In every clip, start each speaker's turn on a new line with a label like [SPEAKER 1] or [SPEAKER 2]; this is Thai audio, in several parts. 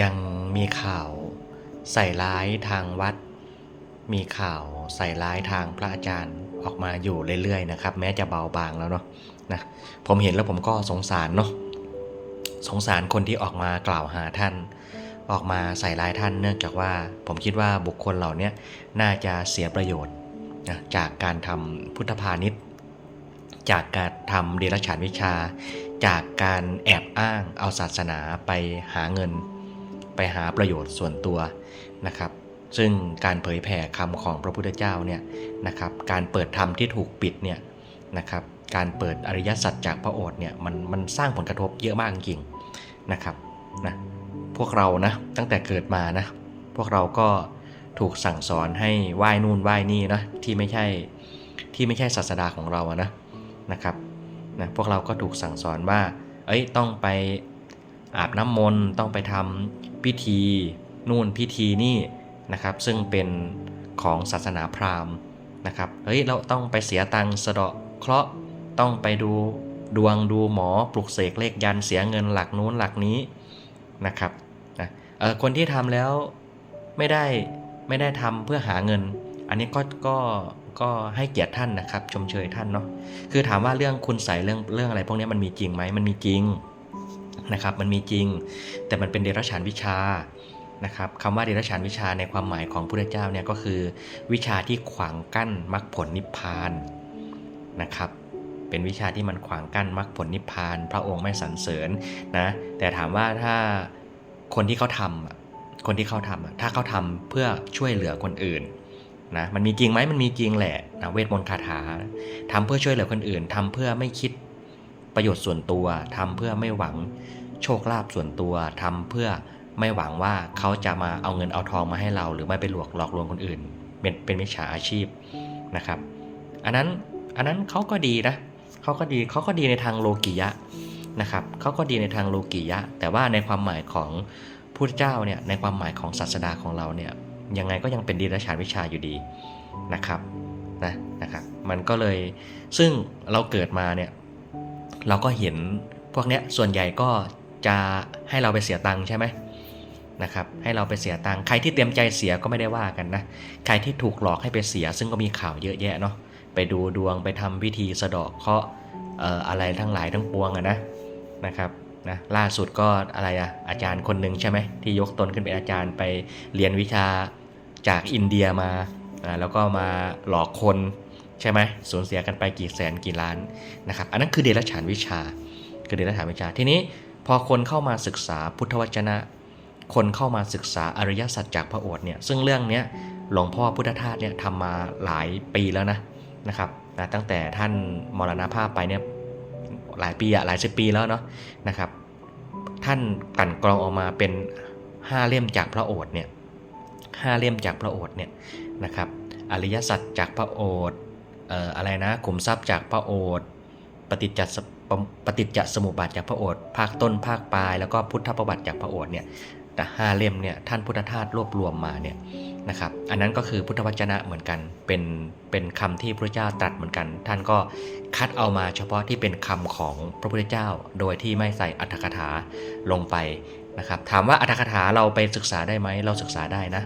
[SPEAKER 1] ยังมีข่าวใส่ร้ายทางวัด มีข่าวใส่ร้ายทางพระอาจารย์ออกมาอยู่เรื่อยๆนะครับ แม้จะเบาบางแล้วเนาะนะผมเห็นแล้วผมก็สงสารเนาะสงสารคนที่ออกมากล่าวหาท่าน ออกมาใส่ร้ายท่านเนื่องจากว่า ผมคิดว่าบุคคลเหล่านี้น่าจะเสียประโยชน์นะจากการทำพุทธพาณิชย์ จากการทำเดรัจฉานวิชา จากการแอบอ้างเอาศาสนาไปหาเงิน ไปหาประโยชน์ส่วนตัวนะครับ ซึ่งการเผยแผ่คำของพระพุทธเจ้าเนี่ยนะครับ การเปิดธรรมที่ถูกปิดเนี่ยนะครับ การเปิดอริยสัจจากพระโอษฐ์เนี่ยมันมันสร้างผลกระทบเยอะมากจริงๆนะครับนะพวกเรานะตั้งแต่เกิดมานะพวกเราก็ถูกสั่งสอนให้ไหว้นู่นไหว้นี่นะที่ไม่ใช่ที่ไม่ใช่ศาสดาของเราอะนะนะครับนะพวกเราก็ถูกสั่งสอนว่า เอ้ยต้องไปอาบน้ำมนต์ต้องไปทำ พิธีนู่นพิธีนี่นะครับ ซึ่งเป็นของศาสนาพราหมณ์นะครับเฮ้ยเราต้องไปเสียตังค์สะเดาะเคราะห์ต้องไปดูดวงดูหมอปลุกเสกเลขยันเสียเงินหลักนู้นหลักนี้นะครับนะเออคนที่ทำแล้วไม่ได้ไม่ได้ทำเพื่อหาเงิน อันนี้ก็ก็ก็ให้เกียรติท่านนะครับ ชมเชยท่านเนาะคือถามว่าเรื่องคุณใส่เรื่องเรื่องอะไร พวกนี้มันมีจริงไหมมันมีจริง นะครับมันมีจริง แต่มันเป็นเดรัจฉานวิชานะครับคำว่าเดรัจฉานวิชาในความหมายของพระพุทธเจ้าเนี่ยก็คือ วิชาที่ขวางกั้นมรรคผลนิพพานนะครับเป็นวิชาที่มันขวางกั้นมรรคผลนิพพาน พระองค์ไม่สรรเสริญนะแต่ถามว่าถ้าคนที่เขาทำคนที่เขาทำถ้าเขาทำเพื่อช่วยเหลือคนอื่นนะมันมีจริงไหมมันมีจริงแหละนะเวทมนต์คาถาทำเพื่อช่วยเหลือคนอื่นทำเพื่อไม่คิด ประโยชน์ส่วนตัวทำเพื่อไม่หวังโชคลาภส่วนตัวทำเพื่อไม่หวังว่าเขาจะมาเอาเงินเอาทองมาให้เรา หรือไม่ไปหลอกหลอกลวงคนอื่น เป็นเป็นมิจฉาอาชีพนะครับ อันนั้นอันนั้นเขาก็ดีนะเขาก็ดีเขาก็ดีในทางโลกิยะนะครับเขาก็ดีในทางโลกิยะ แต่ว่าในความหมายของพุทธเจ้าเนี่ยในความหมายของศาสดาของเราเนี่ยยังไงก็ยังเป็นดีรัจฉานวิชาอยู่ดีนะครับนะนะครับ มันก็เลยซึ่งเราเกิดมาเนี่ย เราก็เห็นพวกเนี้ยส่วนใหญ่ก็จะให้เราไปเสียตังค์ใช่ไหมนะครับให้เราไปเสียตังค์ใครที่เตรียมใจเสียก็ไม่ได้ว่ากันนะใครที่ถูกหลอกให้ไปเสีย ซึ่งก็มีข่าวเยอะแยะเนาะไปดูดวงไปทำพิธีสะเดาะเคราะห์เอ่อะไรทั้งหลายทั้งปวงอะนะนะครับนะล่าสุดก็อะไรอะอาจารย์คนหนึ่งใช่ไหมที่ยกตนขึ้นเป็นอาจารย์ไปเรียนวิชาจากอินเดียมาอ่าแล้วก็มาหลอกคน ช่ไหมสูญเสียกันไปกี่แสนกี่ล้านนะครับอันนั้นคือเดรัจฉานวิชา คือเดรัจฉานวิชาทีนี้พอคนเข้ามาศึกษาพุทธวจนะ คนเข้ามาศึกษาอริยสัจจากพระโอษฐ์เนี่ยซึ่งเรื่องเนี้ยหลวงพ่อพุทธทาสเนี่ยทำมาหลายปีแล้วนะนะครับนะตั้งแต่ท่านมรณภาพไปเนี่ยหลายปีอะหลายสิบปีแล้วเนาะนะครับ ท่านกลั่นกรองออกมาเป็นห้าเล่มจากพระโอษฐ์เนี่ยห้าเล่มจากพระโอษฐ์เนี่ยนะครับ อริยสัจจากพระโอษฐ์ อะไรนะขุมทรัพย์จากพระโอษฐ์ปฏิจจสปปฏิจจสมุปบาทจากพระโอษฐ์ภาคต้นภาคปลาย แล้วก็พุทธประวัติจากพระโอษฐ์เนี่ยแต่ห้าเล่มเนี่ยท่านพุทธทาสรวบรวมมาเนี่ยนะครับอันนั้นก็คือพุทธวจนะเหมือนกัน เป็นเป็นคำที่พระเจ้าตรัสเหมือนกัน ท่านก็คัดเอามาเฉพาะที่เป็นคำของพระพุทธเจ้า โดยที่ไม่ใส่อัตถกถาลงไปนะครับถามว่าอัตถกถาเราไปศึกษาได้ไหมเราศึกษาได้นะ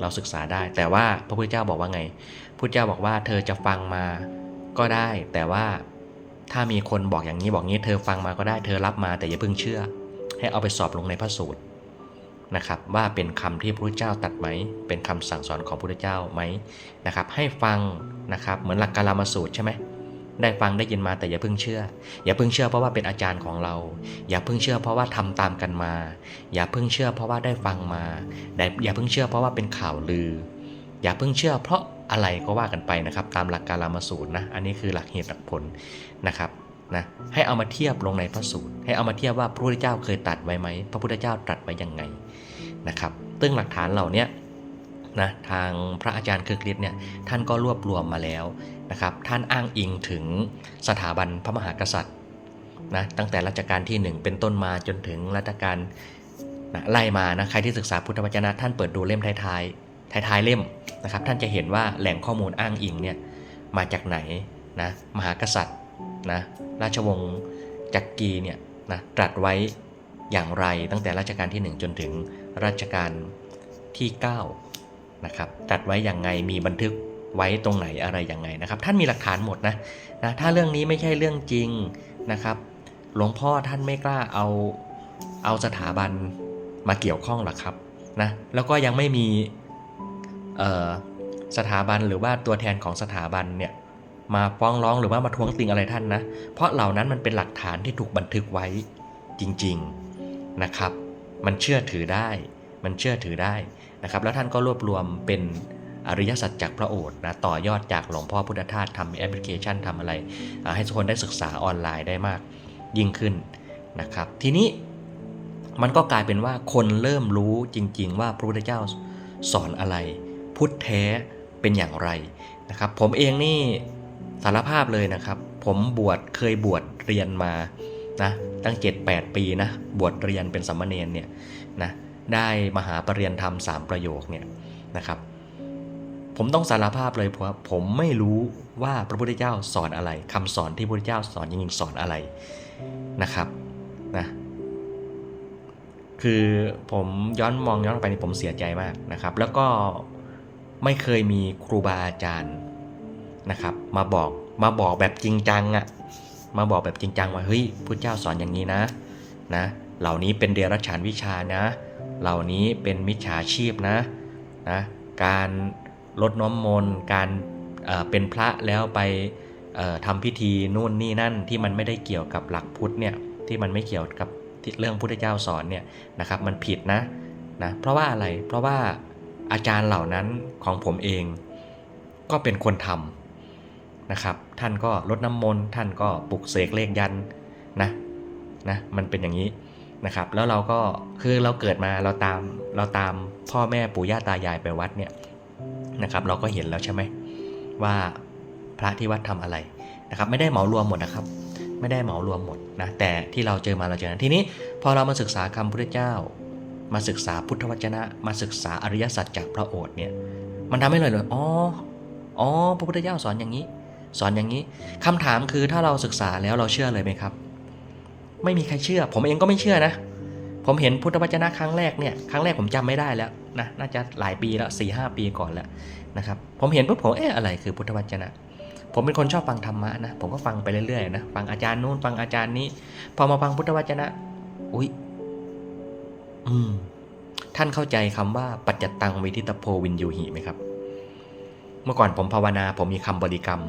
[SPEAKER 1] เราศึกษาได้ แต่ว่าพระพุทธเจ้าบอกว่าไงพุทธเจ้าบอกว่าเธอจะฟังมาก็ได้ แต่ว่าถ้ามีคนบอกอย่างนี้บอกนี้ เธอฟังมาก็ได้เธอรับมาแต่อย่าเพิ่งเชื่อ ให้เอาไปสอบลงในพระสูตรนะครับ ว่าเป็นคำที่พระพุทธเจ้าตัดไหม เป็นคำสั่งสอนของพระพุทธเจ้าไหมนะครับ ให้ฟังนะครับ เหมือนหลักการามาสูตรใช่ไหม ได้ฟังได้ยินมาแต่อย่าเพิ่งเชื่อ อย่าเพิ่งเชื่อเพราะว่าเป็นอาจารย์ของเรา อย่าเพิ่งเชื่อเพราะว่าทำตามกันมา อย่าเพิ่งเชื่อเพราะว่าได้ฟังมาอย่าเพิ่งเชื่อเพราะว่าเป็นข่าวลือ อย่าเพิ่งเชื่อเพราะอะไรก็ว่ากันไปนะครับ ตามหลักการรามาสูตรนะอันนี้คือหลักเหตุหลักผลนะครับนะให้เอามาเทียบลงในพระสูตร ให้เอามาเทียบว่าพระพุทธเจ้าเคยตัดไว้ไหมพระพุทธเจ้าตรัสไว้ยังไงนะครับซึ่งหลักฐานเหล่านี้นะทางพระอาจารย์คือคริสเนี่ยท่านก็รวบรวมมาแล้ว นะครับท่านอ้างอิงถึงสถาบันพระมหากษัตริย์นะตั้งแต่รัชกาลที่ 1 เป็นต้นมาจนถึงรัชกาลนะไล่มานะใครที่ศึกษาพุทธวจนะท่านเปิดดูเล่มท้ายๆท้ายๆเล่มนะครับท่านจะเห็นว่าแหล่งข้อมูลอ้างอิงเนี่ยมาจากไหนนะมหากษัตริย์นะราชวงศ์จักรีเนี่ยนะตรัสไว้อย่างไรตั้งแต่รัชกาลที่ 1 จนถึงรัชกาลที่ 9 นะครับจัดไว้อย่างไงมีบันทึก ไว้ตรงไหนอะไรยังไงนะครับ ท่านมีหลักฐานหมดนะนะถ้าเรื่องนี้ไม่ใช่เรื่องจริงนะครับ หลวงพ่อท่านไม่กล้าเอาเอาสถาบันมาเกี่ยวข้องหรอกครับนะแล้วก็ยังไม่มีสถาบันหรือว่าตัวแทนของสถาบันเนี่ยมาฟ้องร้องหรือว่ามาทวงติงอะไรท่านนะ เพราะเหล่านั้นมันเป็นหลักฐานที่ถูกบันทึกไว้จริงๆนะครับ มันเชื่อถือได้ มันเชื่อถือได้นะครับ แล้วท่านก็รวบรวมเป็น อริยสัจจากพระโอษฐ์นะต่อยอดจากหลวงพ่อพุทธทาสทำแอปพลิเคชันทำอะไร ให้ทุกคนได้ศึกษาออนไลน์ได้มากยิ่งขึ้นนะครับ ทีนี้มันก็กลายเป็นว่าคนเริ่มรู้จริง ๆ ว่าพระพุทธเจ้าสอนอะไร พุทธแท้เป็นอย่างไรนะครับ ผมเองนี่สารภาพเลยนะครับ ผมบวชเคยบวชเรียนมานะตั้ง 7-8 ปีนะบวชเรียนเป็นสัมมาเนนเนี่ยนะได้มหาปรริญญาธรรมสามประโยคเนี่ยนะครับ ผมต้องสารภาพเลยเพราะว่าผมไม่รู้ว่าพระพุทธเจ้าสอนอะไรคำสอนที่พระพุทธเจ้าสอนจริงๆสอนอะไรนะครับนะคือผมย้อนมองย้อนไปนี่ผมเสียใจมากนะครับ แล้วก็ไม่เคยมีครูบาอาจารย์นะครับ มาบอกมาบอกแบบจริงจังอะมาบอกแบบจริงจังว่าเฮ้ยพุทธเจ้าสอนอย่างนี้นะนะเหล่านี้เป็นเดรัจฉานวิชานะ เหล่านี้เป็นมิจฉาชีพนะนะการ ลดน้อมมนต์การเเป็นพระแล้วไปเอ่อทำพิธีนู่นนี่นั่นที่มันไม่ได้เกี่ยวกับหลักพุทธเนี่ยที่มันไม่เกี่ยวกับเรื่องพุทธเจ้าสอนเนี่ยนะครับมันผิดนะนะเพราะว่าอะไรเพราะว่าอาจารย์เหล่านั้นของผมเองก็เป็นคนทำนะครับ ท่านก็ลดน้ำมนต์ท่านก็ปลุกเสกเลขยันนะนะมันเป็นอย่างนี้นะครับ แล้วเราก็คือเราเกิดมาเราตามเราตามพ่อแม่ปู่ย่าตายายไปวัดเนี่ย นะครับ เราก็เห็นแล้วใช่ไหมว่าพระที่วัดทำอะไรนะครับ ไม่ได้เหมารวมหมดนะครับ ไม่ได้เหมารวมหมดนะแต่ที่เราเจอมาเราเจอนะทีนี้พอเรามาศึกษาคำพุทธเจ้า มาศึกษาพุทธวจนะ มาศึกษาอริยสัจจากพระโอษฐ์เนี่ยมันทำให้เลยเลยอ๋ออ๋อพระพุทธเจ้าสอนอย่างนี้ สอนอย่างนี้คำถามคือถ้าเราศึกษาแล้วเราเชื่อเลยไหมครับ ไม่มีใครเชื่อ ผมเองก็ไม่เชื่อนะ ผมเห็นพุทธวจนะครั้งแรกเนี่ยครั้งแรกผมจำไม่ได้แล้วนะน่าจะหลายปีแล้วสี่ห้าปีก่อนแล้วนะครับผมเห็นปุ๊บผมเอ๊ะอะไรคือพุทธวจนะ ผมเป็นคนชอบฟังธรรมะนะผมก็ฟังไปเรื่อยๆนะฟังอาจารย์นู้นฟังอาจารย์นี้ พอมาฟังพุทธวจนะ อุ้ยอืมท่านเข้าใจคำว่าปัจจตังวิทิตโพวินยูหิไหมครับ เมื่อก่อนผมภาวนา ผมมีคำบริกรรม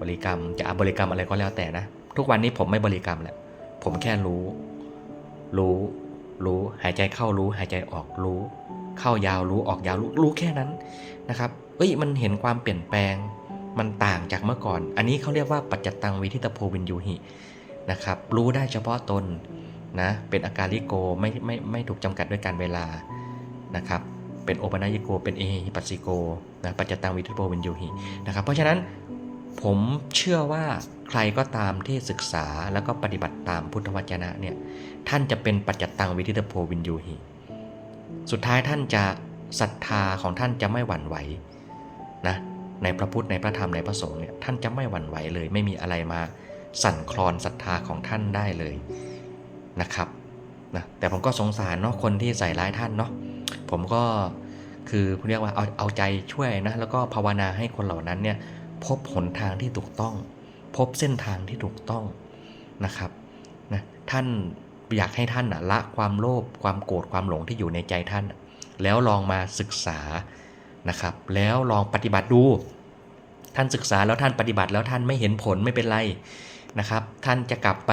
[SPEAKER 1] บริกรรมจะบริกรรมอะไรก็แล้วแต่นะทุกวันนี้ผมไม่บริกรรมแล้วผมแค่รู้ รู้ รู้ หายใจเข้ารู้ หายใจออกรู้ เข้ายาวรู้ ออกยาวรู้ รู้แค่นั้นนะครับเอ้ย มันเห็นความเปลี่ยนแปลง มันต่างจากเมื่อก่อน อันนี้เขาเรียกว่าปัจจตังวิทิตโพวินยูหินะครับ รู้ได้เฉพาะตนนะ เป็นอาการลิโกไม่ไม่ไม่ถูกจำกัดด้วยการเวลานะครับ เป็นโอปนายโก เป็นเอหิปัสสิโกนะปัจจตังวิทิตโพวินยูหินะครับ เพราะฉะนั้น ผมเชื่อว่าใครก็ตามที่ศึกษาแล้วก็ปฏิบัติตามพุทธวจนะเนี่ยท่านจะเป็นปัจจตังวิทิตโพวินยูหิ สุดท้ายท่านจะศรัทธาของท่านจะไม่หวั่นไหวนะในพระพุทธในพระธรรมในพระสงฆ์เนี่ยท่านจะไม่หวั่นไหวเลย ไม่มีอะไรมาสั่นคลอนศรัทธาของท่านได้เลยนะครับนะแต่ผมก็สงสารเนาะคนที่ใส่ร้ายท่านเนาะผมก็คือเรียกว่าเอาเอาใจช่วยนะแล้วก็ภาวนาให้คนเหล่านั้นเนี่ย พบหนทางที่ถูกต้อง พบเส้นทางที่ถูกต้องนะครับนะท่านอยากให้ท่านละความโลภความโกรธความหลงที่อยู่ในใจท่าน แล้วลองมาศึกษานะครับ แล้วลองปฏิบัติดู ท่านศึกษาแล้วท่านปฏิบัติแล้วท่านไม่เห็นผลไม่เป็นไรนะครับ ท่านจะกลับไป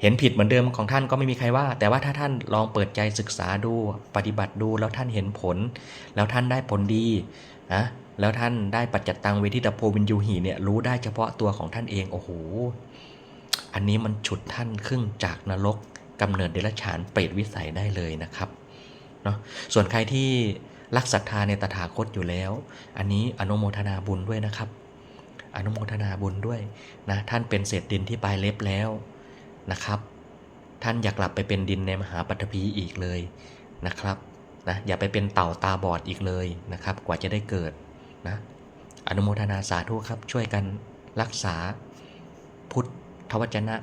[SPEAKER 1] เห็นผิดเหมือนเดิมของท่านก็ไม่มีใครว่า แต่ว่าถ้าท่านลองเปิดใจศึกษาดู ปฏิบัติดูแล้วท่านเห็นผล แล้วท่านได้ผลดีนะ แล้วท่านได้ปัจจตังเวทิตโพวินยูหีเนี่ยรู้ได้เฉพาะตัวของท่านเองโอ้โหอันนี้มันฉุดท่านขึ้นจากนรกกำเนิดเดรัจฉานเปรตวิสัยได้เลยนะครับเนาะส่วนใครที่รักศรัทธาในตถาคตอยู่แล้ว อันนี้อนุโมทนาบุญด้วยนะครับ อนุโมทนาบุญด้วยนะท่านเป็นเศษดินที่ปลายเล็บแล้วนะครับ ท่านอยากกลับไปเป็นดินในมหาปัตภีอีกเลยนะครับนะอย่าไปเป็นเต่าตาบอดอีกเลยนะครับ กว่าจะได้เกิด นะอนุโมทนาสาธุครับ ช่วยกันรักษา พุทธวจนะ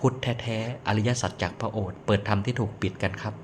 [SPEAKER 1] พุทธแท้ๆอริยสัจจากพระโอษฐ์เปิดธรรมที่ถูกปิดกันครับ